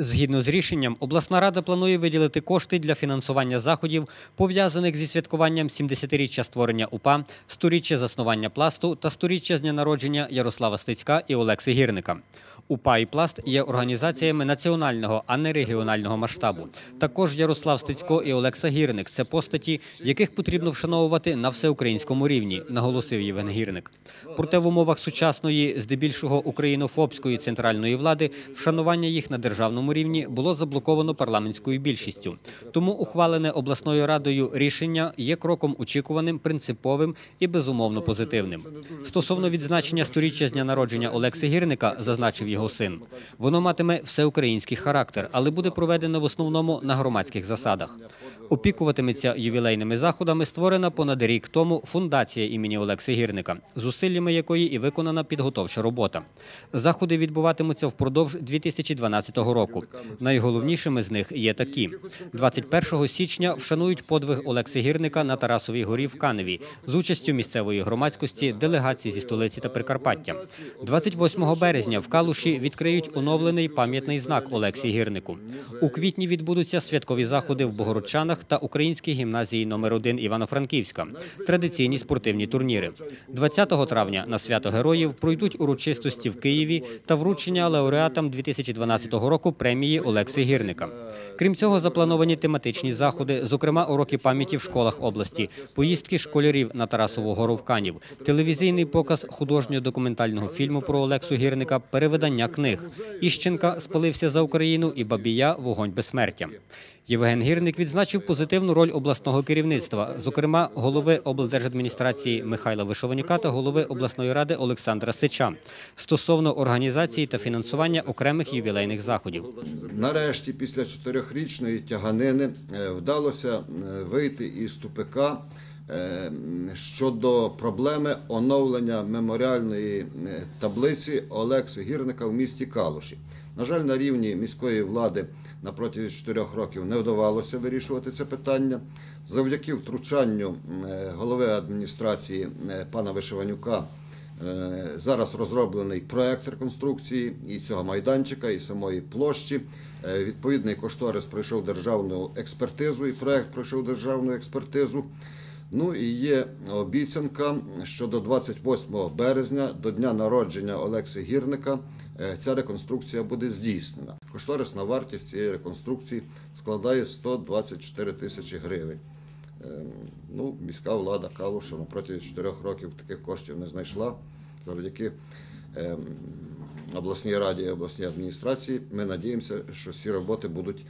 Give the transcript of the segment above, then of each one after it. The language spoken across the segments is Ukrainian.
Згідно з рішенням, обласна рада планує виділити кошти для фінансування заходів, пов'язаних зі святкуванням 70-річчя створення УПА, 100-річчя заснування пласту та 100-річчя з дня народження Ярослава Стецька і Олекси Гірника. УПА і пласт є організаціями національного, а не регіонального масштабу. Також Ярослав Стецько і Олекса Гірник це постаті, яких потрібно вшановувати на всеукраїнському рівні, наголосив Євген Гірник. Проте в умовах сучасної, здебільшого українофобської центральної влади, вшанування їх на державному рівні було заблоковано парламентською більшістю. Тому ухвалене обласною радою рішення є кроком очікуваним, принциповим і безумовно позитивним. Стосовно відзначення сторіччя з дня народження Олекси Гірника, зазначив його син, воно матиме всеукраїнський характер, але буде проведено в основному на громадських засадах. Опікуватиметься ювілейними заходами створена понад рік тому фундація імені Олекси Гірника, зусиллями якої і виконана підготовча робота. Заходи відбуватимуться впродовж 2012 року. Найголовнішими з них є такі: 21 січня вшанують подвиг Олекси Гірника на Тарасовій горі в Каневі з участю місцевої громадськості, делегацій зі столиці та Прикарпаття. 28 березня в Калуші відкриють оновлений пам'ятний знак Олексій Гірнику. У квітні відбудуться святкові заходи в Богородчанах та Українській гімназії номер 1 Івано-Франківська. Традиційні спортивні турніри. 20 травня на свято героїв пройдуть урочистості в Києві та вручення лауреатам 2012 року премії Олексія Гірника. Крім цього, заплановані тематичні заходи, зокрема уроки пам'яті в школах області, поїздки школярів на Тарасову гору в Канів, телевізійний показ художньо-документального фільму про Олексу Гірника, перевидання книг. Іщенка спалився за Україну і Бабія Вогонь безсмертя. Євген Гірник відзначив позитивну роль обласного керівництва, зокрема голови облдержадміністрації Михайла Вишованюка та голови обласної ради Олександра Сича стосовно організації та фінансування окремих ювілейних заходів. Нарешті, після чотирьохрічної тяганини, е, вдалося е, вийти із тупика е, щодо проблеми оновлення меморіальної таблиці Олекси Гірника в місті Калуші. На жаль, на рівні міської влади на протязі чотирьох років не вдавалося вирішувати це питання. Завдяки втручанню е, голови адміністрації е, пана Вишиванюка Е, Зараз розроблений проект реконструкції і цього майданчика, і самої площі. Відповідний кошторис пройшов державну експертизу, і проект пройшов державну експертизу. Ну і є обіцянка, що до 28 березня, до дня народження Олекси Гірника, е, ця реконструкція буде здійснена. Кошторисна вартість цієї реконструкції складає 124 тисячі гривень. Е, Ну, міська влада Калуша протязі 4 років таких коштів не знайшла. Завдяки е, обласній раді і обласній адміністрації ми надіємося, що всі роботи будуть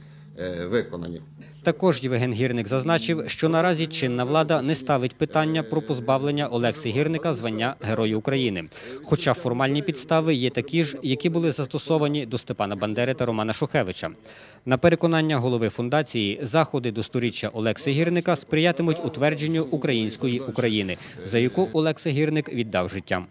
виконані. Також Євген Гірник зазначив, що наразі чинна влада не ставить питання про позбавлення Олекси Гірника звання Герою України. Хоча формальні підстави є такі ж, які були застосовані до Степана Бандери та Романа Шухевича. На переконання голови фундації, заходи до сторіччя Олекси Гірника сприятимуть утвердженню української України, за яку Олекса Гірник віддав життя.